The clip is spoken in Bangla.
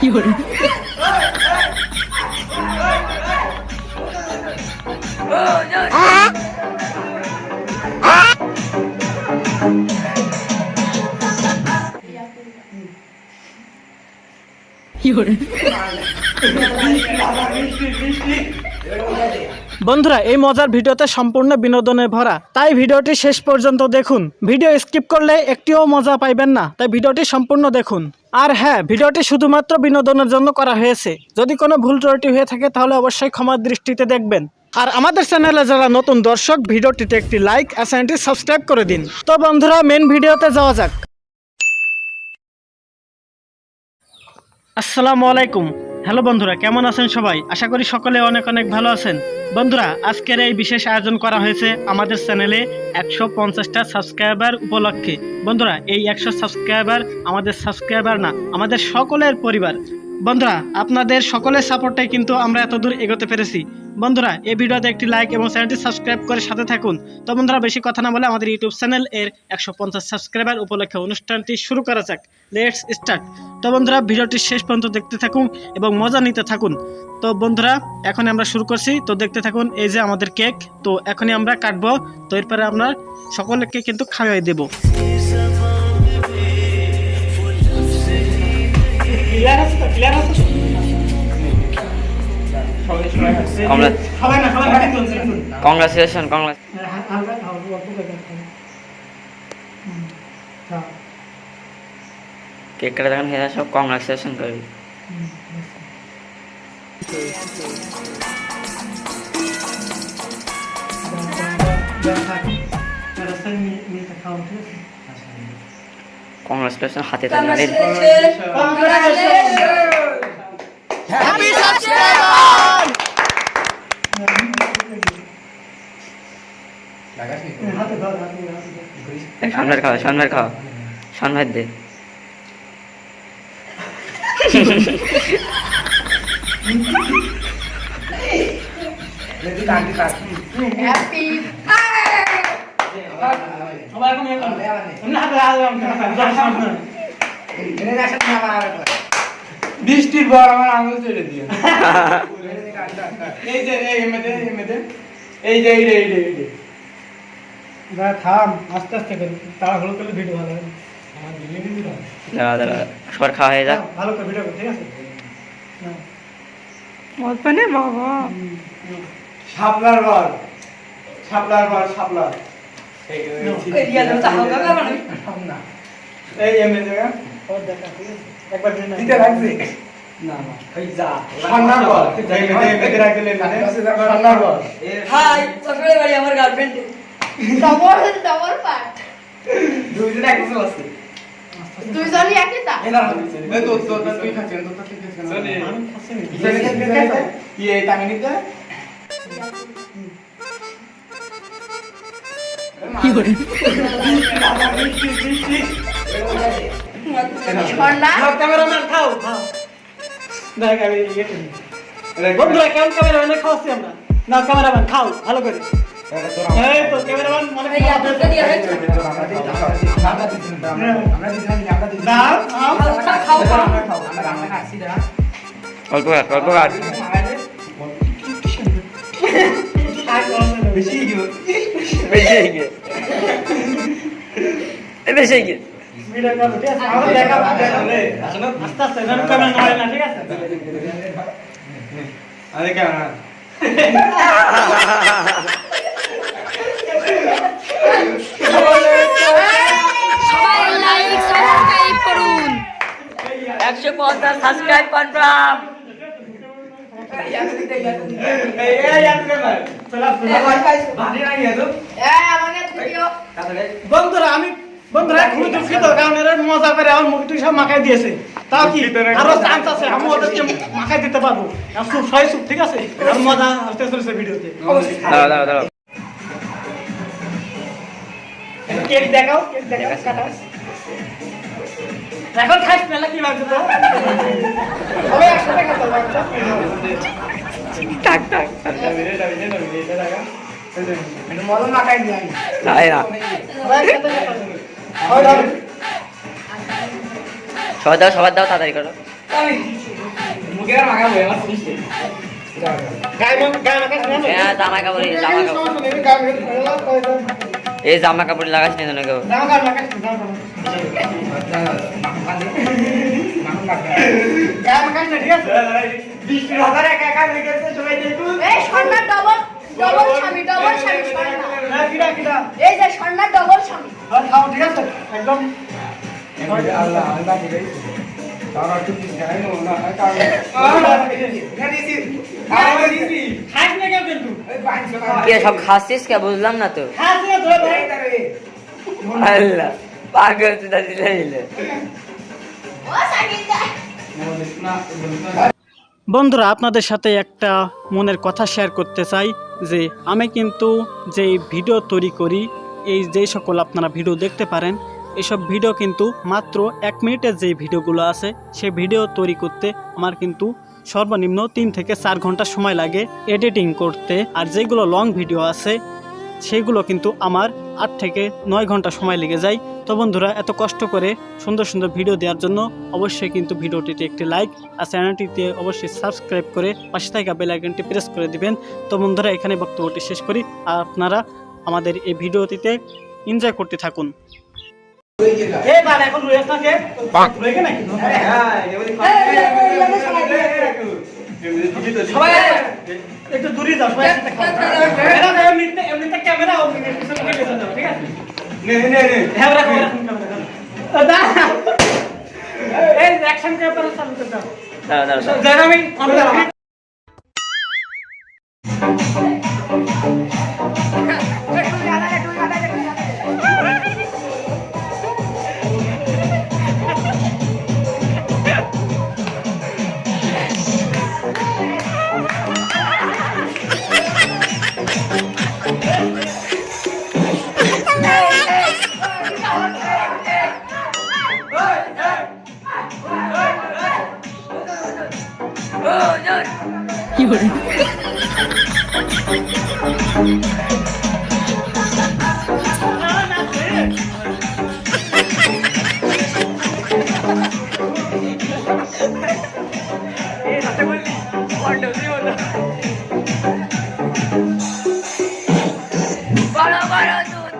有人。啊！有人。বন্ধুরা, এই মজার ভিডিওতে সম্পূর্ণ বিনোদনে ভরা। তাই ভিডিওটি শেষ পর্যন্ত দেখুন। ভিডিও স্কিপ করলে একটিও মজা পাইবেন না, তাই ভিডিওটি সম্পূর্ণ দেখুন। আর হ্যাঁ ভিডিওটি শুধুমাত্র বিনোদনের জন্য করা হয়েছে। যদি কোনো ভুল ত্রুটি হয়ে থাকে, তাহলে অবশ্যই ক্ষমার দৃষ্টিতে দেখবেন। আর আমাদের চ্যানেলে যারা নতুন দর্শক, ভিডিওটিতে একটি লাইক চ্যানেলটি সাবস্ক্রাইব করে দিন। তো বন্ধুরা মেন ভিডিওতে যাওয়া যাক। আসসালামু আলাইকুম। হ্যালো বন্ধুরা, কেমন আছেন সবাই? আশা করি সকলে অনেক অনেক ভালো আছেন। বন্ধুরা, আজকের এই বিশেষ আয়োজন করা হয়েছে আমাদের চ্যানেলে একশো পঞ্চাশটা সাবস্ক্রাইবার উপলক্ষে। বন্ধুরা, এই একশো সাবস্ক্রাইবার আমাদের সাবস্ক্রাইবার না, আমাদের সকলের পরিবার। বন্ধুরা, আপনাদের সকলের সাপোর্টে কিন্তু আমরা এতদূর এগোতে পেরেছি। বন্ধুরা, এই ভিডিওতে একটি লাইক এবং চ্যানেলটি সাবস্ক্রাইব করে সাথে থাকুন। তো বন্ধুরা, বেশি কথা না বলে আমাদের ইউটিউব চ্যানেল এর একশো পঞ্চাশ সাবস্ক্রাইবার উপলক্ষে অনুষ্ঠানটি শুরু করা যাক। লেটস স্টার্ট তো বন্ধুরা, ভিডিওটি শেষ পর্যন্ত দেখতে থাকুন এবং মজা নিতে থাকুন। তো বন্ধুরা এখন আমরা শুরু করছি। তো দেখতে থাকুন, এই যে আমাদের কেক তো এখনই আমরা কাটবো। তো এরপরে আমরা সকলকে কিন্তু খাওয়াই দেবো। ক্লিয়ার আছে ক্লিয়ার আছে কংগ্রেচুলেশন কংগ্রেস কেক কাটা হয়ে যায় সব কংগ্রেচুলেশন করবি কংগ্রেচুলেশন হাতে তালি মারি সামনের খাওয়া সামনের খাওয়া। সামনের দে। সবাই এখন করবে। এমনি হাতে। বৃষ্টির পর আমার আঙুল ছেড়ে দিয়ে এই যে এই এমএতে এই যে এই যে এই যে এই যে দাঁড়া, থাম আস্তে আস্তে করি তাড়াহুড়ো করলে ভিডিও ভালো হবে আমার দিলে দিবি না দাঁড়া দাঁড়া সবার খাওয়া হয়ে যাক ভালো করে ভিডিও ঠিক আছে হ্যাঁ। শাপলার বল শাপলার বল শাপলার এই এই নাও। দিতে লাগবে না না এই যা। এই এমএতে এমএতে রাখলে সান্নার হাই সকালে বাড়ি আমার গার্লফ্রেন্ড ডবল ডবল পার্ট দুইজন একসাথে আছে দুইজনই একই তা? এনা এই তো তো তুই খাচ্ছিস তো তুই খাচ্ছিস আমি খাচ্ছি না। ইয়ে তামিনিতে ঝর্ণা ক্যামেরাম্যান, খাও, খাও। দেখ, আমি ইয়ে বন্ধুরা, কেমন ক্যামেরাম্যানে? খাওয়াচ্ছি আমরা? ক্যামেরাম্যান, খাও, ভালো করে। মনে অল্প কাট অল্প কাট বেশি গিয়ে। বেশি বেশি ভিডিও করো, ঠিক আছে? আস্তে আস্তে, না, ঠিক আছে? আরে কেমন? সবাই লাইক সাবস্ক্রাইব করুন। সাবস্ক্রাইব কনফার্ম ভিডিও বন্ধুরা আমি বন্ধুরা খুবই দুঃখিত কারণ এরা মজা করে আমার মুখটি সব মাখাই দিয়েছে। তাও কি? আরও চান্স আছে আমি ওদেরকে মাখাই দিতে পারব। আর সুপ ছয় ঠিক আছে? মজা আসতে চলেছে ভিডিওতে। দাঁড়াও দাঁড়াও দাঁড়াও। কেক দেখাও কেক দেখাও এখন খাইস পেলে কি লাগছে তো? সবাই একসাথে খেতে তাই না? ওই ধর সবাই দাও সবার দাও তাড়াতাড়ি করো? হ্যাঁ জামা কাপড় এই জামা কাপড় এই জামা কাপড় লাগাস নি জামা কাপড় মাখাস হয়ে ডবল স্বামী ডবল স্বামী স্বর্ণা হ্যাঁ, কিরা, কিরা? এই যে স্বর্ণার ডবল স্বামী হ্যাঁ, খাও, ঠিক আছে? একদম আল্লাহ আল্লাহ দিলে তারা একটু গায় না না কারণ খাস না কেউ কিন্তু। কে সব খাচ্ছিস কে বুঝলাম না তো খাস না তো, ভাই। আল্লাহ পাগল তুই দিলে দিলে ও সাকিন্দা বন্ধুরা, আপনাদের সাথে একটা মনের কথা শেয়ার করতে চাই যে আমি কিন্তু যে ভিডিও তৈরি করি, এই যে সকল আপনারা ভিডিও দেখতে পারেন, এসব ভিডিও কিন্তু মাত্র এক মিনিটের যে ভিডিওগুলো আছে সেই ভিডিও তৈরি করতে আমার কিন্তু সর্বনিম্ন তিন থেকে চার ঘণ্টা সময় লাগে এডিটিং করতে। আর যেগুলো লং ভিডিও আছে, সেগুলো কিন্তু আমার আট থেকে নয় ঘণ্টা সময় লেগে যায়। তো বন্ধুরা এত কষ্ট করে সুন্দর সুন্দর ভিডিও দেওয়ার জন্য অবশ্যই কিন্তু ভিডিওটিতে একটি লাইক আর চ্যানেলটিতে অবশ্যই সাবস্ক্রাইব করে পাশে থাকা বেল আইকনটি প্রেস করে দিবেন। তো বন্ধুরা এখানে বক্তব্যটি শেষ করি। আর আপনারা আমাদের এই ভিডিওটিতে এনজয় করতে থাকুন। একটু দূরে যাও সবাই এমনিতে এমনিতে ক্যামেরা ঠিক আছে? নে নে নে হ্যাঁ রাখো রাখো। দাঁড়াও। এই অ্যাকশন ক্যামেরা চালু করে দাও দাঁড়া দাঁড়া দাঁড়া। যেন আমি আমি বড় বড় দুধ